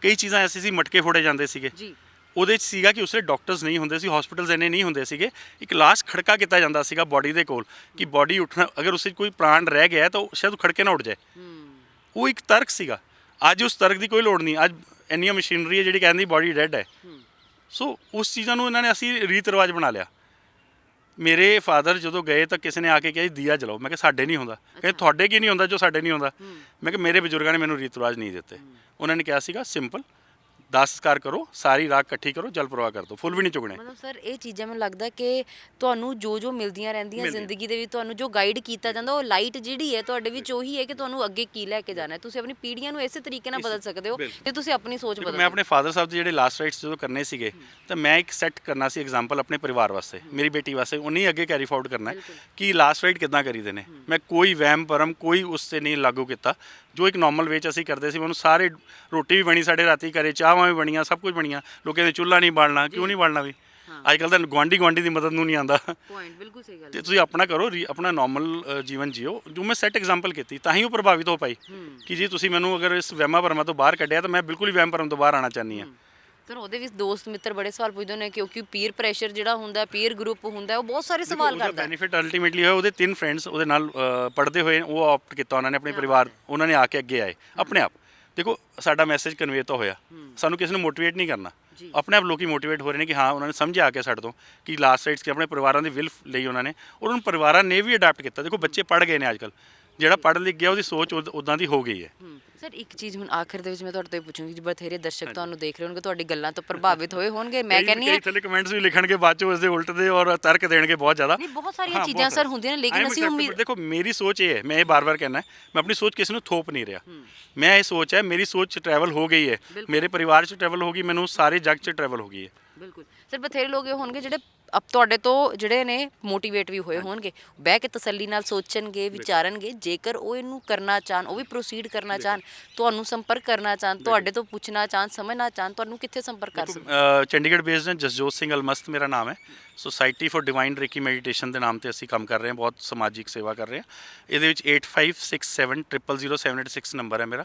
ਕਈ ਚੀਜ਼ਾਂ ਐਸੀ ਸੀ ਮਟਕੇ ਫੋੜੇ ਜਾਂਦੇ ਸੀਗੇ। ਜੀ। ਉਹਦੇ 'ਚ ਸੀਗਾ ਕਿ ਉਸਲੇ ਡਾਕਟਰਸ ਨਹੀਂ ਹੁੰਦੇ ਸੀ ਹਸਪੀਟਲਸ ਇੰਨੇ ਨਹੀਂ ਹੁੰਦੇ ਸੀਗੇ। ਇੱਕ ਲਾਸ਼ ਖੜਕਾ ਕੀਤਾ ਜਾਂਦਾ ਸੀਗਾ ਬਾਡੀ ਦੇ ਕੋਲ ਕਿ ਬਾਡੀ ਉੱਠਣਾ ਅਗਰ ਉਸ ਕੋਈ ਪ੍ਰਾਣ ਰਹਿ ਗਿਆ ਤਾਂ ਸ਼ਾਇਦ ਖੜਕੇ ਨਾ ਉੱਠ ਜਾਏ। ਉਹ ਇੱਕ ਤਰਕ ਸੀਗਾ। ਅੱਜ ਉਸ ਤਰਕ ਦੀ ਕੋਈ ਲੋੜ ਨਹੀਂ। ਅੱਜ ਇੰਨੀਆਂ ਮਸ਼ੀਨਰੀ ਹੈ ਜਿਹੜੀ ਕਹਿੰਦੀ ਬਾਡੀ ਡੈਡ ਹੈ। ਸੋ ਉਸ ਚੀਜ਼ਾਂ ਨੂੰ ਇਹਨਾਂ ਨੇ ਅਸੀਂ ਰੀਤ ਰਿਵਾਜ ਬਣਾ ਲਿਆ। ਮੇਰੇ ਫਾਦਰ ਜਦੋਂ ਗਏ ਤਾਂ ਕਿਸੇ ਨੇ ਆ ਕੇ ਕਿਹਾ ਜੀ ਦੀਆ ਜਲਾਓ। ਮੈਂ ਕਿਹਾ ਸਾਡੇ ਨਹੀਂ ਹੁੰਦਾ। ਕਹਿੰਦੇ ਤੁਹਾਡੇ ਕੀ ਨਹੀਂ ਹੁੰਦਾ ਜੋ ਸਾਡੇ ਨਹੀਂ ਹੁੰਦਾ? ਮੈਂ ਕਿਹਾ ਮੇਰੇ ਬਜ਼ੁਰਗਾਂ ਨੇ ਮੈਨੂੰ ਰੀਤ ਰਿਵਾਜ ਨਹੀਂ ਦਿੱਤੇ। ਉਹਨਾਂ ਨੇ ਕਿਹਾ ਸੀਗਾ ਸਿੰਪਲ 10 ਕਾਰ ਕਰੋ ਸਾਰੀ ਰਾਖ ਇਕੱਠੀ ਕਰੋ ਜਲ ਪ੍ਰਵਾਹ ਕਰ ਦਿਓ ਫੁੱਲ ਵੀ ਨਹੀਂ ਚੁਗਣੇ। ਮਤਲਬ ਸਰ ਇਹ ਚੀਜ਼ਾਂ ਮੈਨੂੰ ਲੱਗਦਾ ਕਿ ਤੁਹਾਨੂੰ ਜੋ ਜੋ ਮਿਲਦੀਆਂ ਰਹਿੰਦੀਆਂ ਮਿਲਦੀਆਂ। ਜ਼ਿੰਦਗੀ ਦੇ ਵਿੱਚ ਤੁਹਾਨੂੰ ਜੋ ਗਾਈਡ ਕੀਤਾ ਜਾਂਦਾ ਉਹ ਲਾਈਟ ਜਿਹੜੀ ਹੈ ਤੁਹਾਡੇ ਵਿੱਚ ਉਹੀ ਹੈ ਕਿ ਤੁਹਾਨੂੰ ਅੱਗੇ ਕੀ ਲੈ ਕੇ ਜਾਣਾ ਹੈ। ਤੁਸੀਂ ਆਪਣੀ ਪੀੜ੍ਹੀਆਂ ਨੂੰ ਇਸੇ ਤਰੀਕੇ ਨਾਲ ਬਦਲ ਸਕਦੇ ਹੋ ਬਿਲਕੁਲ। ਤੇ ਤੁਸੀਂ ਆਪਣੀ ਸੋਚ ਦੇਖੋ, ਬਦਲ ਮੈਂ ਆਪਣੇ ਫਾਦਰ ਸਾਹਿਬ ਦੇ ਜਿਹੜੇ ਲਾਸਟ ਰਾਈਟਸ ਜਦੋਂ ਕਰਨੇ ਸੀਗੇ ਤਾਂ ਮੈਂ ਇੱਕ ਸੈੱਟ ਕਰਨਾ ਸੀ ਐਗਜ਼ਾਮਪਲ ਆਪਣੇ ਪਰਿਵਾਰ ਵਾਸਤੇ ਮੇਰੀ ਬੇਟੀ ਵਾਸਤੇ ਉਹਨੇ ਅੱਗੇ ਕੈਰੀ ਫਾਰਵਰਡ ਕਰਨਾ ਹੈ ਕਿ ਲਾਸਟ ਰਾਈਟ ਕਿੱਦਾਂ ਕਰੀਦੇ ਨੇ। ਮੈਂ ਕੋਈ ਵਹਿਮ ਭਰਮ ਕੋਈ ਉਸ ਤੇ ਨਹੀਂ ਲਾਗੂ ਕੀਤਾ। ਜੋ ਇੱਕ ਨਾਰਮਲ ਵੇ ਚ ਅਸੀਂ ਕਰਦੇ ਸੀ ਮੈਨੂੰ ਸਾਰੇ ਰੋਟੀ ਵੀ ਬਣੀ ਸਾਡੇ ਰਾਤੀ ਘਰੇ ਚਾਹਾਂ ਵੀ ਬਣੀਆਂ ਸਭ ਕੁਝ ਬਣੀਆਂ। ਲੋਕਾਂ ਦੇ ਚੁੱਲ੍ਹਾ ਨਹੀਂ ਬਾਲਣਾ ਕਿਉਂ ਨਹੀਂ ਬਾਲਣਾ ਵੀ? ਅੱਜ ਕੱਲ ਤਾਂ ਗਵਾਂਢੀ ਗਵਾਂਢੀ ਦੀ ਮਦਦ ਨੂੰ ਨਹੀਂ ਆਂਦਾ ਪੁਆਇੰਟ ਬਿਲਕੁਲ ਸਹੀ ਗੱਲ ਤੇ ਤੁਸੀਂ ਆਪਣਾ ਕਰੋ ਰੀ- ਆਪਣਾ ਨਾਰਮਲ ਜੀਵਨ ਜੀਓ। ਜੋ ਮੈਂ ਸੈੱਟ ਐਗਜ਼ਾਮਪਲ ਕੀਤੀ ਤਾਂ ਹੀ ਉਹ ਪ੍ਰਭਾਵਿਤ ਹੋ ਪਾਈ। ਕਿ ਜੇ ਤੁਸੀਂ ਮੈਨੂੰ ਅਗਰ ਇਸ ਵਹਿਮਾਂ ਭਰਮਾਂ ਤੋਂ ਬਾਹਰ ਕੱਢਿਆ ਤਾਂ ਮੈਂ ਬਿਲਕੁਲ ਹੀ ਵਹਿਮ ਭਰਮ ਤੋਂ ਬਾਹਰ ਆਣਾ ਚਾਹਨੀ ਹਾਂ। ਸਰ ਉਹਦੇ ਵਿੱਚ ਦੋਸਤ ਮਿੱਤਰ ਬੜੇ ਸਵਾਲ ਪੁੱਛਦੇ ਨੇ ਕਿਉਂਕਿ ਪੀਅਰ ਪ੍ਰੈਸ਼ਰ ਜਿਹੜਾ ਹੁੰਦਾ ਪੀਅਰ ਗਰੁੱਪ ਹੁੰਦਾ ਉਹ ਬਹੁਤ ਸਾਰੇ ਸਵਾਲ ਕਰਦਾ ਹੈ। ਬੈਨੀਫਿਟ ਅਲਟੀਮੇਟਲੀ ਹੋਇਆ ਉਹਦੇ ਤਿੰਨ ਫਰੈਂਡਸ ਉਹਦੇ ਨਾਲ ਪੜਦੇ ਹੋਏ ਉਹ ਆਪਟ ਕੀਤਾ ਉਹਨਾਂ ਨੇ ਆਪਣੇ ਪਰਿਵਾਰ ਉਹਨਾਂ ਨੇ ਆ ਕੇ ਅੱਗੇ ਆਏ ਆਪਣੇ ਆਪ। ਦੇਖੋ ਸਾਡਾ ਮੈਸੇਜ ਕਨਵੇ ਤਾਂ ਹੋਇਆ। ਸਾਨੂੰ ਕਿਸੇ ਨੂੰ ਮੋਟੀਵੇਟ ਨਹੀਂ ਕਰਨਾ। ਆਪਣੇ ਆਪ ਲੋਕੀ ਮੋਟੀਵੇਟ ਹੋ ਰਹੇ ਨੇ ਕਿ ਹਾਂ ਉਹਨਾਂ ਨੇ ਸਮਝਿਆ ਆ ਕੇ ਸਾਡੇ ਤੋਂ ਕਿ ਲਾਸਟ ਰਾਈਟਸ ਕਿ ਆਪਣੇ ਪਰਿਵਾਰਾਂ ਦੀ ਵਿਲ ਲਈ ਉਹਨਾਂ ਨੇ। ਉਹਨਾਂ ਪਰਿਵਾਰਾਂ ਨੇ ਵੀ ਅਡਾਪਟ ਕੀਤਾ। ਦੇਖੋ ਬੱਚੇ ਪੜ ਗਏ ਨੇ ਅੱਜਕੱਲ ਜਿਹੜਾ ਪੜ ਲਿਖ ਗਿਆ ਉਹਦੀ ਸੋਚ ਉਦਾਂ ਦੀ ਹੋ ਗਈ ਹੈ। ਸਰ ਇੱਕ ਚੀਜ਼ ਹੁਣ ਆਖਿਰ ਦੇ ਵਿੱਚ ਮੈਂ ਤੁਹਾਡੇ ਤੋਂ ਪੁੱਛੂੰਗੀ ਜੀ ਬਥੇਰੇ ਦਰਸ਼ਕ ਤੁਹਾਨੂੰ ਦੇਖ ਰਹੇ ਹੋਣਗੇ ਤੁਹਾਡੀ ਗੱਲਾਂ ਤੋਂ ਪ੍ਰਭਾਵਿਤ ਹੋਏ ਹੋਣਗੇ ਮੈਂ ਕਹਿੰਨੀ ਹਾਂ ਥੱਲੇ ਕਮੈਂਟਸ ਵੀ ਲਿਖਣਗੇ ਬਾਅਦ ਚ ਉਸ ਦੇ ਉਲਟ ਦੇ ਔਰ ਤਰਕ ਦੇਣਗੇ ਬਹੁਤ ਜ਼ਿਆਦਾ। ਨਹੀਂ ਬਹੁਤ ਸਾਰੀਆਂ ਚੀਜ਼ਾਂ ਸਰ ਹੁੰਦੀਆਂ ਨੇ ਲੇਕਿਨ ਅਸੀਂ. ਉਮੀਦ ਦੇਖੋ ਮੇਰੀ ਸੋਚ ਇਹ ਹੈ ਮੈਂ ਇਹ ਬਾਰ-ਬਾਰ ਕਹਿਣਾ ਹੈ, ਮੈਂ ਆਪਣੀ ਸੋਚ ਕਿਸੇ ਨੂੰ ਥੋਪ ਨਹੀਂ ਰਿਹਾ। ਮੈਂ ਇਹ ਸੋਚ ਹੈ ਮੇਰੀ ਸੋਚ ਟਰੈਵਲ ਹੋ ਗਈ ਹੈ। ਮੇਰੇ ਪਰਿਵਾਰ ਚ ਟਰੈਵਲ ਹੋ ਗਈ ਮੈਨੂੰ ਸਾਰੇ ਜੱਗ ਚ ਟਰੈਵਲ ਹੋ ਗਈ ਹੈ। ਬਿਲਕੁਲ। ਸਰ ਬਥੇਰੇ ਲੋਕ ਇਹ ਹੋਣਗੇ ਜਿਹੜੇ ਅਬ ਤੁਹਾਡੇ ਤੋਂ ਜਿਹੜੇ ਨੇ ਮੋਟੀਵੇਟ ਵੀ ਹੋਏ ਹੋਣਗੇ। ਬਹਿ ਕੇ ਤਸੱਲੀ ਨਾਲ ਸੋਚਣਗੇ ਵਿਚਾਰਨਗੇ ਜੇਕਰ ਉਹ ਇਹਨੂੰ ਕਰਨਾ ਚਾਹਨ ਉਹ ਵੀ ਪ੍ਰੋਸੀਡ ਕਰਨਾ ਚਾਹਨ ਤੁਹਾਨੂੰ ਸੰਪਰਕ ਕਰਨਾ ਚਾਹਨ ਤੁਹਾਡੇ ਤੋਂ ਪੁੱਛਣਾ ਚਾਹਨ ਸਮਝਣਾ ਚਾਹਨ ਤੁਹਾਨੂੰ ਕਿੱਥੇ ਸੰਪਰਕ ਕਰ ਸਕਦੇ ਚੰਡੀਗੜ੍ਹ ਬੇਸਡ ਹੈ ਜਸਜੋਤ ਸਿੰਘ ਅਲਮਸਤ ਮੇਰਾ ਨਾਮ ਹੈ। Society for divine reiki meditation ਦੇ ਨਾਮ ਤੇ ਅਸੀਂ ਕੰਮ ਕਰ ਰਹੇ ਹਾਂ ਬਹੁਤ ਸਮਾਜਿਕ ਸੇਵਾ ਕਰ ਰਹੇ ਹਾਂ। ਇਹਦੇ ਵਿੱਚ 8567000786 ਨੰਬਰ ਹੈ ਮੇਰਾ।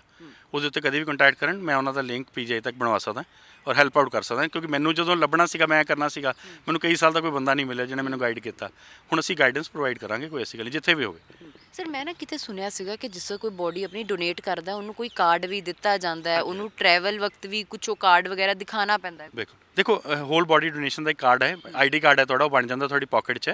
ਉਹਦੇ ਉੱਤੇ ਕਦੇ ਵੀ ਕੰਟੈਕਟ ਕਰਨ ਮੈਂ ਉਹਨਾਂ ਦਾ ਲਿੰਕ ਪੀਜੀਆਈ ਤੱਕ ਬਣਵਾ ਸਕਦਾ ਔਰ ਹੈਲਪ ਆਊਟ ਕਰ ਸਕਦਾ ਕਿਉਂਕਿ ਮੈਨੂੰ ਜਦੋਂ ਲੱਭਣਾ ਸੀਗਾ ਮੈਂ ਕਰਨਾ ਸੀਗਾ। ਮੈਨੂੰ ਕਈ ਸਾਲ ਦਾ ਕੋਈ ਬੰਦਾ ਨਹੀਂ ਮਿਲਿਆ ਜਿਹਨੇ ਮੈਨੂੰ ਗਾਈਡ ਕੀਤਾ। ਹੁਣ ਅਸੀਂ ਗਾਈਡੈਂਸ ਪ੍ਰੋਵਾਈਡ ਕਰਾਂਗੇ ਕੋਈ ਐਸੀ ਗੱਲ ਨਹੀਂ ਜਿੱਥੇ ਵੀ ਹੋਵੇ। ਸਰ ਮੈਂ ਨਾ ਕਿਤੇ ਸੁਣਿਆ ਸੀਗਾ ਕਿ ਜਿਸ ਕੋਈ ਬੋਡੀ ਆਪਣੀ ਡੋਨੇਟ ਕਰਦਾ ਉਹਨੂੰ ਕੋਈ ਕਾਰਡ ਵੀ ਦਿੱਤਾ ਜਾਂਦਾ ਹੈ ਉਹਨੂੰ ਟਰੈਵਲ ਵਕਤ ਵੀ ਕੁਝ ਉਹ ਕਾਰਡ ਵਗੈਰਾ ਦਿਖਾਣਾ ਪੈਂਦਾ ਹੈ। ਦੇਖੋ ਦੇਖੋ ਹੋਲ ਬਾਡੀ ਡੋਨੇਸ਼ਨ ਦਾ ਇੱਕ ਕਾਰਡ ਹੈ ਆਈਡੀ ਕਾਰਡ ਹੈ ਤੁਹਾਡਾ ਉਹ ਬਣ ਜਾਂਦਾ ਤੁਹਾਡੀ ਪਾਕਟ 'ਚ।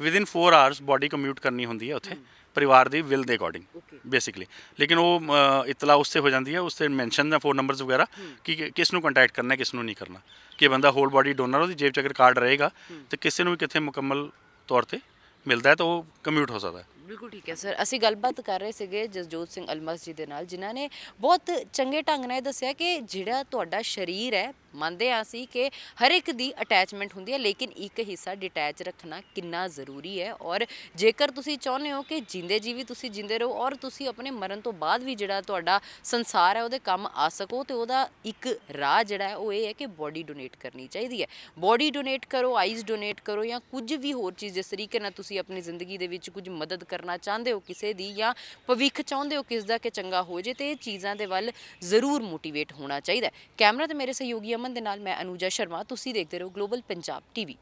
Within 4 hours body cremate ਕਰਨੀ ਹੁੰਦੀ ਹੈ ਉੱਥੇ। ਪਰਿਵਾਰ ਦੀ ਵਿਲ ਦੇ ਅਕੋਰਡਿੰਗ ਬੇਸਿਕਲੀ ਲੇਕਿਨ ਉਹ ਇਤਲਾ ਉਸ ਤੇ ਹੋ ਜਾਂਦੀ ਹੈ ਉਸ ਤੇ ਮੈਂਸ਼ਨ ਦਾ ਫੋਨ ਨੰਬਰਸ ਵਗੈਰਾ ਕਿ ਕਿਸ ਨੂੰ ਕੰਟੈਕਟ ਕਰਨਾ ਹੈ ਕਿਸ ਨੂੰ ਨਹੀਂ ਕਰਨਾ। ਕਿ ਬੰਦਾ ਹੋਲ ਬਾਡੀ ਡੋਨਰ ਉਹਦੀ ਜੇਬ 'ਚ ਅਗਰ ਕਾਰਡ ਰਹੇਗਾ ਤੇ ਕਿਸੇ ਨੂੰ ਵੀ ਕਿੱਥੇ ਮੁਕੰਮਲ ਤੌਰ ਤੇ ਮਿਲਦਾ ਹੈ ਤਾਂ ਉਹ ਕਮਿਊਟ ਹੋ ਸਕਦਾ ਹੈ। ਬਿਲਕੁਲ ਠੀਕ ਹੈ, ਸਰ। ਅਸੀਂ ਗੱਲਬਾਤ ਕਰ ਰਹੇ ਸੀਗੇ ਜਸਜੋਤ ਸਿੰਘ ਅਲਮਸ ਜੀ ਦੇ ਨਾਲ, ਜਿਨ੍ਹਾਂ ਨੇ ਬਹੁਤ ਚੰਗੇ ਢੰਗ ਨਾਲ ਇਹ ਦੱਸਿਆ ਕਿ ਜਿਹੜਾ ਤੁਹਾਡਾ ਸਰੀਰ ਹੈ, ਮੰਨਦੇ ਆ ਅਸੀਂ ਕਿ ਹਰ ਇੱਕ ਦੀ ਅਟੈਚਮੈਂਟ ਹੁੰਦੀ ਹੈ, ਲੇਕਿਨ ਇੱਕ ਹਿੱਸਾ ਡਿਟੈਚ ਰੱਖਣਾ ਕਿੰਨਾ ਜ਼ਰੂਰੀ ਹੈ। ਔਰ ਜੇਕਰ ਤੁਸੀਂ ਚਾਹੁੰਦੇ ਹੋ ਕਿ ਜਿੰਦੇ ਜੀ ਵੀ ਤੁਸੀਂ ਜਿੰਦੇ ਰਹੋ ਔਰ ਤੁਸੀਂ ਆਪਣੇ ਮਰਨ ਤੋਂ ਬਾਅਦ ਵੀ ਜਿਹੜਾ ਤੁਹਾਡਾ ਸੰਸਾਰ ਹੈ, ਉਹਦੇ ਕੰਮ ਆ ਸਕੋ, ਤੇ ਉਹਦਾ ਇੱਕ ਰਾਹ ਜਿਹੜਾ ਹੈ, ਉਹ ਇਹ ਹੈ ਕਿ ਬੋਡੀ ਡੋਨੇਟ ਕਰਨੀ ਚਾਹੀਦੀ ਹੈ। ਬੋਡੀ ਡੋਨੇਟ ਕਰੋ ਆਈਜ਼ ਡੋਨੇਟ ਕਰੋ ਜਾਂ ਕੁਝ ਵੀ ਹੋਰ ਚੀਜ਼, ਜਿਸ ਤਰੀਕੇ ਨਾਲ ਤੁਸੀਂ ਆਪਣੀ ਜ਼ਿੰਦਗੀ ਦੇ ਵਿੱਚ ਕੁਝ ਮਦਦ ਕਰਨਾ ਚਾਹੁੰਦੇ ਹੋ ਕਿਸੇ ਦੀ ਜਾਂ ਭਵਿੱਖ ਚਾਹੁੰਦੇ ਹੋ ਕਿਸ ਦਾ ਕਿ ਚੰਗਾ ਹੋ ਜੇ, ਤੇ ਇਹ ਚੀਜ਼ਾਂ ਦੇ ਵੱਲ ਜ਼ਰੂਰ ਮੋਟੀਵੇਟ ਹੋਣਾ ਚਾਹੀਦਾ ਕੈਮਰਾ ਤੇ ਮੇਰੇ ਸਹਿਯੋਗੀ ਅਮਨ ਦੇ ਨਾਲ ਮੈਂ ਅਨੂਜਾ ਸ਼ਰਮਾ, ਤੁਸੀਂ ਦੇਖਦੇ ਰਹੋ ਗਲੋਬਲ ਪੰਜਾਬ ਟੀਵੀ